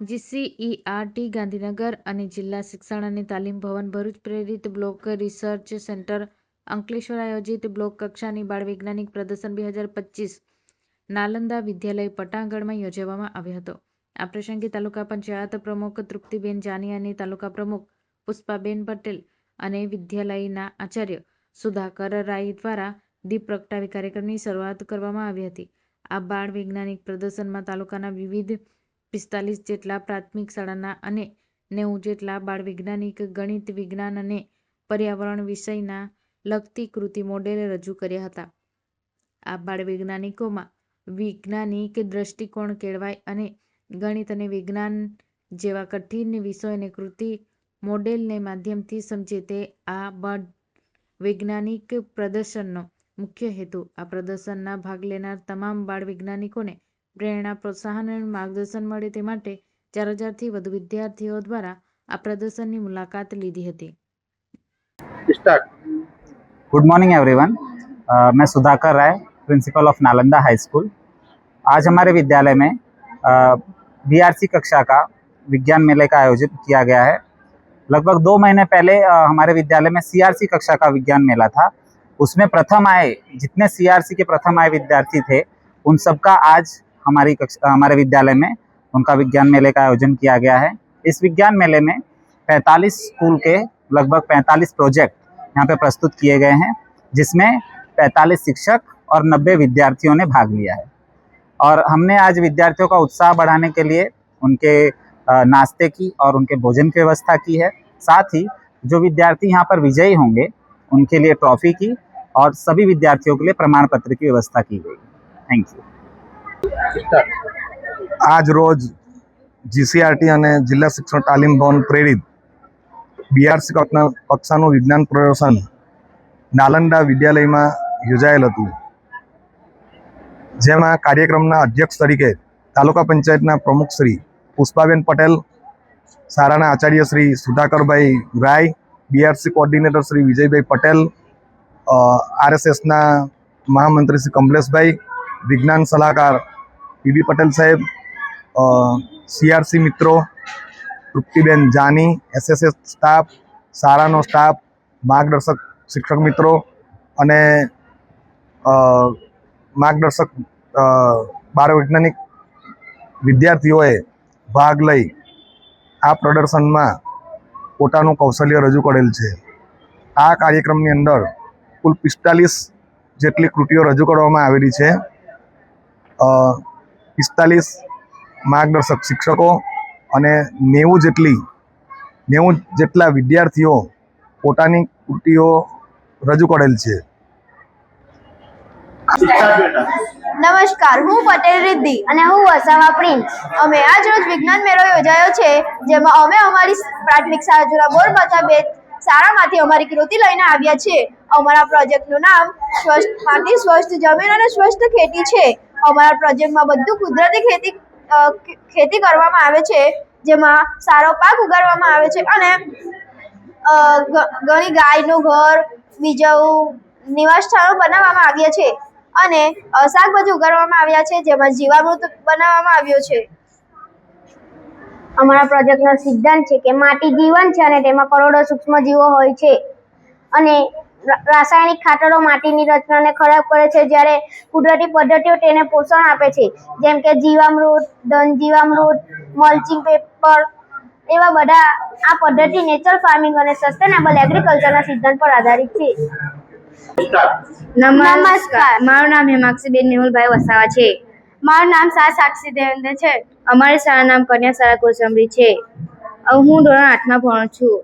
GCERT Gandhinagar અને જિલ્લા શિક્ષણ અને તાલીમ ભવન ભરૂચ પ્રેરિત બ્લોક રિસર્ચ સેન્ટર અંકલેશ્વર આયોજિત બ્લોક કક્ષાની બાળ વૈજ્ઞાનિક પ્રદર્શન બે હજાર પચીસ નાલંદા વિદ્યાલય પટાંગણમાં યોજવામાં આવ્યો હતો. આ પ્રસંગે તાલુકા પંચાયત પ્રમુખ તૃપ્તિબેન જાની અને તાલુકા પ્રમુખ પુષ્પાબેન પટેલ અને વિદ્યાલયના આચાર્ય સુધાકર રાય દ્વારા દીપ પ્રગટાવી કાર્યક્રમની શરૂઆત કરવામાં આવી હતી. આ બાળ વૈજ્ઞાનિક પ્રદર્શનમાં તાલુકાના વિવિધ પિસ્તાલીસ જેટલા પ્રાથમિક શાળાના અને નેવું જેટલા બાળ વૈજ્ઞાનિક, ગણિત વિજ્ઞાન અને પર્યાવરણ વિષયના લગતી કૃતિ મોડેલ રજૂ કર્યા હતા. આ બાળ વૈજ્ઞાનિકોમાં વૈજ્ઞાનિક દ્રષ્ટિકોણ કેળવાય અને ગણિત અને વિજ્ઞાન જેવા કઠિન વિષયોને કૃતિ મોડેલને માધ્યમથી સમજે તે આ બાળ વૈજ્ઞાનિક પ્રદર્શનનો મુખ્ય હેતુ. આ પ્રદર્શનના ભાગ લેનાર તમામ બાળ વૈજ્ઞાનિકોને પ્રેરણા પ્રોત્સાહન અને માર્ગદર્શન મળે તે માટે ચાર હજારથી વધુ વિદ્યાર્થીઓ દ્વારા આ પ્રદર્શનની મુલાકાત લીધી હતી start good morning everyone uh, मैं Sudhakar Rai principal of Nalanda high school आज हमारे विद्यालय में बीआरसी कक्षा का विज्ञान मेले का आयोजित किया गया है लगभग दो महीने पहले अ, हमारे विद्यालय में सीआरसी कक्षा का विज्ञान मेला था उसमें प्रथम आए जितने सीआरसी के प्रथम आए विद्यार्थी थे उन सबका आज हमारी हमारे विद्यालय में उनका विज्ञान मेले का आयोजन किया गया है। इस विज्ञान मेले में 45 स्कूल के लगभग 45 प्रोजेक्ट यहाँ पे प्रस्तुत किए गए हैं, जिसमें 45 शिक्षक और 90 विद्यार्थियों ने भाग लिया है। और हमने आज विद्यार्थियों का उत्साह बढ़ाने के लिए उनके नाश्ते की और उनके भोजन की व्यवस्था की है। साथ ही जो विद्यार्थी यहाँ पर विजयी होंगे, उनके लिए ट्रॉफी की और सभी विद्यार्थियों के लिए प्रमाण पत्र की व्यवस्था की गई। Thank you. આજ રોજ જીસીઆરટી અને જિલ્લા શિક્ષણ તાલીમ ભવન પ્રેરિત બીઆરસી કક્ષા કક્ષાનું વિજ્ઞાન પ્રદર્શન નાલંદા વિદ્યાલયમાં યોજાયેલ હતું. જેમાં કાર્યક્રમના અધ્યક્ષ તરીકે તાલુકા પંચાયતના પ્રમુખ શ્રી પુષ્પાબેન પટેલ શાળાના આચાર્ય શ્રી સુધાકરભાઈ રાય બીઆરસી કોઓર્ડિનેટર શ્રી વિજયભાઈ પટેલ આરએસએસના મહામંત્રી શ્રી કમલેશભાઈ, વિજ્ઞાન સલાહકાર પીબી પટેલ સાહેબ સીઆરસી મિત્રો, તૃપ્તિબેન જાની એસએસએસ સ્ટાફ શાળાનો સ્ટાફ માર્ગદર્શક શિક્ષક મિત્રો અને માર્ગદર્શક બાળવૈજ્ઞાનિક વિદ્યાર્થીઓએ ભાગ લઈ આ પ્રદર્શનમાં પોતાનું કૌશલ્ય રજૂ કરેલ છે. આ કાર્યક્રમની અંદર કુલ પિસ્તાલીસ જેટલી કૃતિઓ રજૂ કરવામાં આવેલી છે. પિસ્તાલીસ માર્ગદર્શક શિક્ષકો અને નેવું જેટલી, નેવું જેટલા વિદ્યાર્થીઓ પોતાની કૃતિઓ રજૂ કરેલ છે. નમસ્કાર, હું પટેલ રિદ્ધિ અને હું વસાવા પ્રિન્સ. અમે આજ રોજ વિજ્ઞાન મેળો યોજાયો છે, જેમાં અમે અમારી પ્રાથમિક શાળા જુરા બોર બે શાળામાંથી અમારી કૃતિ લઈને આવ્યા છે અમારા પ્રોજેક્ટનું નામ સ્વસ્થ, માટે સ્વસ્થ જમીન અને સ્વસ્થ ખેતી છે. અમારા પ્રોજેક્ટમાં બધું કુદરતી ખેતી ખેતી કરવામાં આવે છે, જેમાં સારો પાક ઉગાડવામાં આવે છે અને ઘણી ગાયનું ઘર બીજું નિવાસ સ્થાનો બનાવવામાં આવ્યા છે અને શાકભાજી ઉગાડવામાં આવ્યા છે, જેમાં જીવામૃત બનાવવામાં આવ્યો છે. અમારા પ્રોજેક્ટનો સિદ્ધાંત છે કે માટી જીવન છે અને તેમાં કરોડો સૂક્ષ્મ જીવો હોય છે. અને રાસાયણિક ખાતરો માટીની રચનાને ખરાબ કરે છે જ્યારે કુદરતી પદ્ધતિઓ તેને પોષણ આપે છે. જેમ કે જીવામૃત ધન જીવામૃત મલ્ચિંગ પેપર એવા બધા આ પદ્ધતિ નેચરલ ફાર્મિંગ અને સસ્ટેનેબલ એગ્રીકલ્ચરના સિદ્ધાંત પર આધારિત છે. નમસ્કાર. મારું નામ હેમાક્ષીબેન મેહુલભાઈ વસાવા છે. મારું નામ સા સાક્ષી દેવેન્દ્ર છે. અમારી શાળા નામ કન્યા શાળા કોસંબરી છે. હું ધોરણ આઠમાં ભણું છું.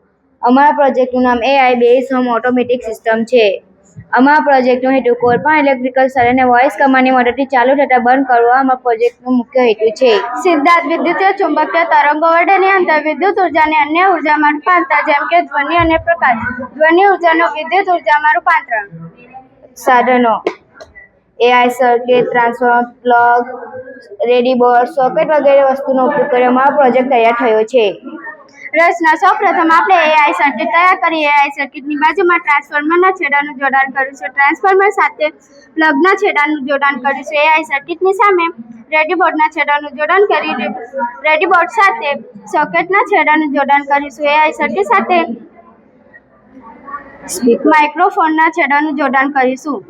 અમારા પ્રોજેક્ટનું નામ AI base home automatic system છે. અમારા પ્રોજેક્ટનો હેતુ કોઈપણ ઇલેક્ટ્રિકલ સર્જને વોઇસ કમાન્ડની મદદથી ચાલુ થતાં બંધ કરવા અમારા પ્રોજેક્ટનો મુખ્ય હેતુ છે. સિદ્ધાર્થ વિદ્યુતીય ચુંબકીય તરંગો વડે નિયંત્ર વિદ્યુત ઉર્જાને અન્ય ઉર્જામાં રૂપાંતર જેમ કે ધ્વનિ અને પ્રકાશ. ધ્વનિ ઉર્જાનું વિદ્યુત ઉર્જામાં રૂપાંતરણ. સાધનો. AI circuit transformer plug ready board socket વગેરે વસ્તુનો ઉપયોગ કરી અમારો પ્રોજેક્ટ તૈયાર થયો છે. રચના સૌપ્રથમ આપણે એઆઈ સર્કિટ તૈયાર કરી એઆઈ સર્કિટની બાજુમાં ટ્રાન્સફોર્મરના છેડાનું જોડાણ કરીશું. ટ્રાન્સફોર્મર સાથે પ્લગના છેડાનું જોડાણ કરીશું. એઆઈ સર્કિટની સામે રેડી બોર્ડના છેડાનું જોડાણ કરી રેડી બોર્ડ સાથે સોકેટના છેડાનું જોડાણ કરીશું. એઆઈ સર્કિટ સાથે માઇક્રોફોનના છેડાનું જોડાણ કરીશું.